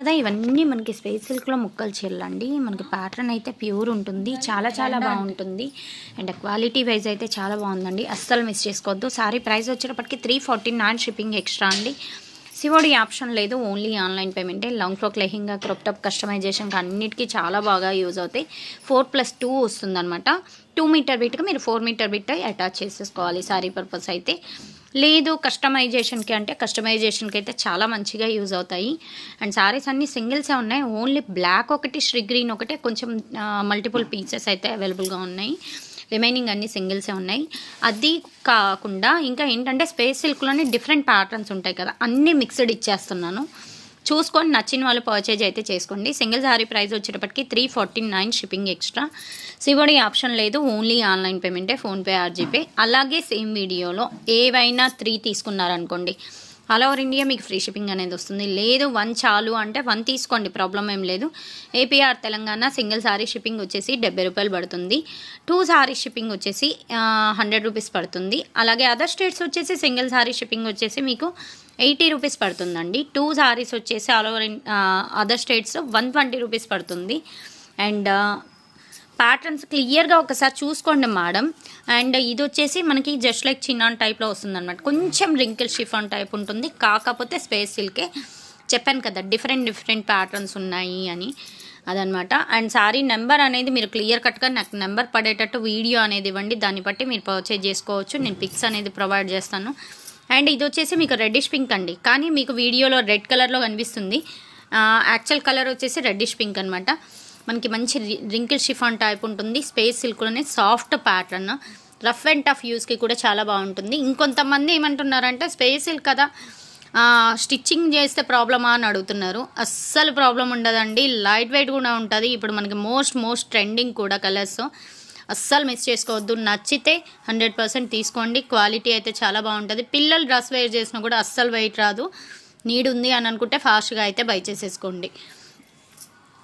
కదా ఇవన్నీ మనకి స్పేస్ సిల్క్లో ముక్కలు చీరలండి మనకి ప్యాటర్న్ అయితే ప్యూర్ ఉంటుంది. చాలా చాలా బాగుంటుంది. అండ్ క్వాలిటీ వైజ్ అయితే చాలా బాగుందండి. అస్సలు మిస్ చేసుకోవద్దు. సారీ ప్రైస్ వచ్చేటప్పటికి three forty nine shipping extra అండి. సివోడి ఆప్షన్ లేదు. Only online పేమెంటే. Long frock lehenga crop top కస్టమైజేషన్కి అన్నిటికీ చాలా బాగా యూజ్ అవుతాయి. ఫోర్ ప్లస్ టూ వస్తుందన్నమాట. టూ మీటర్ బిట్కి మీరు ఫోర్ మీటర్ బిట్ అటాచ్ చేసేసుకోవాలి. సారీ పర్పస్ అయితే. లేదు కస్టమైజేషన్కి అంటే కస్టమైజేషన్కి అయితే చాలా మంచిగా యూజ్ అవుతాయి. అండ్ సారీస్ అన్ని సింగిల్సే ఉన్నాయి. ఓన్లీ బ్లాక్ ఒకటి శ్రీ గ్రీన్ ఒకటే కొంచెం మల్టిపుల్ పీసెస్ అయితే అవైలబుల్గా ఉన్నాయి. రిమైనింగ్ అన్ని సింగిల్సే ఉన్నాయి. అది కాకుండా ఇంకా ఏంటంటే స్పేస్ సిల్క్లోనే డిఫరెంట్ ప్యాటర్న్స్ ఉంటాయి కదా. అన్నీ మిక్స్డ్ ఇచ్చేస్తున్నాను. చూసుకొని నచ్చిన వాళ్ళు పర్చేజ్ అయితే చేసుకోండి. సింగిల్ సారీ ప్రైస్ వచ్చేటప్పటికి three forty nine shipping extra COD option లేదు ఓన్లీ ఆన్లైన్ పేమెంటే ఫోన్పే ఆర్జీపే అలాగే సేమ్ వీడియోలో ఏవైనా త్రీ తీసుకున్నారనుకోండి. ఆల్ ఓవర్ ఇండియా మీకు ఫ్రీ షిప్పింగ్ అనేది వస్తుంది. లేదు వన్ చాలు అంటే వన్ తీసుకోండి ప్రాబ్లం ఏం లేదు. APR Telangana single sorry shipping వచ్చేసి డెబ్బై రూపాయలు పడుతుంది. టూ సారీ షిప్పింగ్ వచ్చేసి హండ్రెడ్ రూపీస్ పడుతుంది. అలాగే అదర్ స్టేట్స్ వచ్చేసి సింగిల్ సారీ షిప్పింగ్ వచ్చేసి మీకు ఎయిటీ రూపీస్ పడుతుందండి. టూ సారీస్ వచ్చేసి all over other states one twenty rupees పడుతుంది. అండ్ ప్యాటర్న్స్ క్లియర్గా ఒకసారి చూసుకోండి మేడం. అండ్ ఇది వచ్చేసి మనకి జస్ట్ లైక్ చిన్న టైప్లో వస్తుందన్నమాట. కొంచెం రింకిల్ షిఫాన్ టైప్ ఉంటుంది. కాకపోతే స్పేస్ సిల్కే చెప్పాను కదా డిఫరెంట్ డిఫరెంట్ ప్యాటర్న్స్ ఉన్నాయి అని అదనమాట అండ్ సారీ నెంబర్ అనేది మీరు క్లియర్ కట్గా నాకు నెంబర్ పడేటట్టు వీడియో అనేది ఇవ్వండి. దాన్ని బట్టి మీరు పర్చేజ్ చేసుకోవచ్చు. నేను పిక్స్ అనేది ప్రొవైడ్ చేస్తాను. అండ్ ఇది వచ్చేసి మీకు రెడ్డిష్ పింక్ అండి. కానీ మీకు వీడియోలో రెడ్ కలర్లో కనిపిస్తుంది. యాక్చువల్ కలర్ వచ్చేసి రెడ్డిష్ పింక్ అనమాట మనకి మంచి రింకిల్ షిఫాన్ టైప్ ఉంటుంది. Space సిల్క్లోనే soft pattern rough and tough యూస్కి కూడా చాలా బాగుంటుంది. ఇంకొంతమంది ఏమంటున్నారంటే స్పేస్ సిల్క్ కదా స్టిచ్చింగ్ చేస్తే ప్రాబ్లమా? అని అడుగుతున్నారు. అస్సలు ప్రాబ్లం ఉండదండి. లైట్ వెయిట్ కూడా ఉంటుంది. ఇప్పుడు మనకి మోస్ట్ మోస్ట్ ట్రెండింగ్ కూడా కలర్స్ అస్సలు మిస్ చేసుకోవద్దు. నచ్చితే హండ్రెడ్ పర్సెంట్ తీసుకోండి. క్వాలిటీ అయితే చాలా బాగుంటుంది. పిల్లలు డ్రెస్ వేర్ చేసినా కూడా అస్సలు వెయిట్ రాదు. నీడ్ ఉంది అని అనుకుంటే ఫాస్ట్గా అయితే బై చేసేసుకోండి.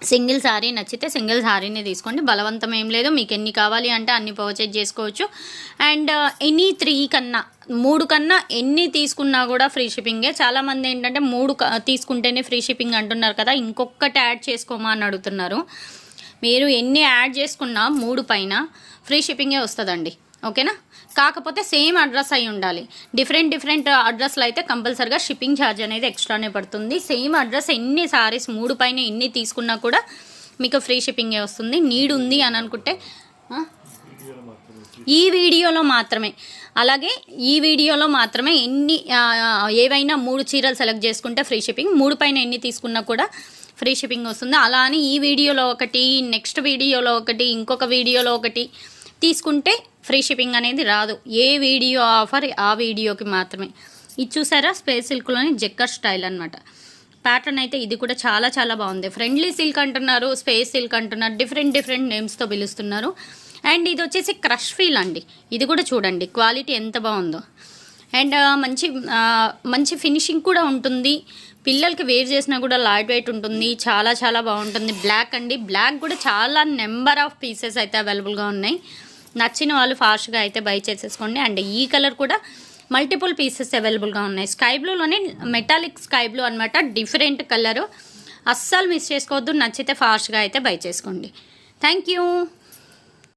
సింగిల్ శారీ నచ్చితే సింగిల్ శారీని తీసుకోండి. బలవంతం ఏం లేదు. మీకు ఎన్ని కావాలి అంటే అన్ని పర్చేజ్ చేసుకోవచ్చు. అండ్ ఎనీ త్రీ కన్నా మూడు కన్నా ఎన్ని తీసుకున్నా కూడా ఫ్రీ షిప్పింగే చాలామంది ఏంటంటే మూడు క- తీసుకుంటేనే ఫ్రీ షిప్పింగ్ అంటున్నారు కదా. ఇంకొకటి యాడ్ చేసుకోమా అని అడుగుతున్నారు. మీరు ఎన్ని యాడ్ చేసుకున్నా మూడు పైన ఫ్రీ షిప్పింగే వస్తుందండి. ఓకేనా? కాకపోతే సేమ్ అడ్రస్ అయి ఉండాలి. డిఫరెంట్ డిఫరెంట్ అడ్రస్లో అయితే కంపల్సరిగా షిప్పింగ్ ఛార్జ్ అనేది ఎక్స్ట్రానే పడుతుంది. సేమ్ అడ్రస్ ఎన్ని సారీస్ మూడు పైన ఎన్ని తీసుకున్నా కూడా మీకు ఫ్రీ షిప్పింగే వస్తుంది. నీడ్ ఉంది అని అనుకుంటే ఈ వీడియోలో మాత్రమే. అలాగే ఈ వీడియోలో మాత్రమే ఎన్ని ఏవైనా మూడు చీరలు సెలెక్ట్ చేసుకుంటే ఫ్రీ షిప్పింగ్ మూడు పైన ఎన్ని తీసుకున్నా కూడా ఫ్రీ షిప్పింగ్ వస్తుంది. అలా అని ఈ వీడియోలో ఒకటి నెక్స్ట్ వీడియోలో ఒకటి ఇంకొక వీడియోలో ఒకటి తీసుకుంటే ఫ్రీ షిప్పింగ్ అనేది రాదు. ఏ వీడియో ఆఫర్ ఆ వీడియోకి మాత్రమే. ఇది చూసారా? స్పేస్ సిల్క్లోని జెక్కర్ స్టైల్ అనమాట ప్యాటర్న్ అయితే ఇది కూడా చాలా చాలా బాగుంది. ఫ్రెండ్లీ సిల్క్ అంటున్నారు స్పేస్ సిల్క్ అంటున్నారు డిఫరెంట్ డిఫరెంట్ నేమ్స్తో పిలుస్తున్నారు. అండ్ ఇది వచ్చేసి క్రష్ ఫీల్ అండి. ఇది కూడా చూడండి క్వాలిటీ ఎంత బాగుందో. అండ్ మంచి మంచి ఫినిషింగ్ కూడా ఉంటుంది. పిల్లలకి వేర్ చేసినా కూడా లైట్ వెయిట్ ఉంటుంది చాలా చాలా బాగుంటుంది. బ్లాక్ అండి. బ్లాక్ కూడా చాలా నెంబర్ ఆఫ్ పీసెస్ అయితే అవైలబుల్గా ఉన్నాయి. నచ్చిన వాళ్ళు ఫాస్ట్గా అయితే బై చేసేసుకోండి. అండ్ ఈ కలర్ కూడా మల్టిపుల్ పీసెస్ అవైలబుల్గా ఉన్నాయి. స్కై బ్లూలోనే మెటాలిక్ స్కై బ్లూ అనమాట డిఫరెంట్ కలరు అస్సలు మిస్ చేసుకోవద్దు. నచ్చితే ఫాస్ట్గా అయితే బై చేసుకోండి. Thank you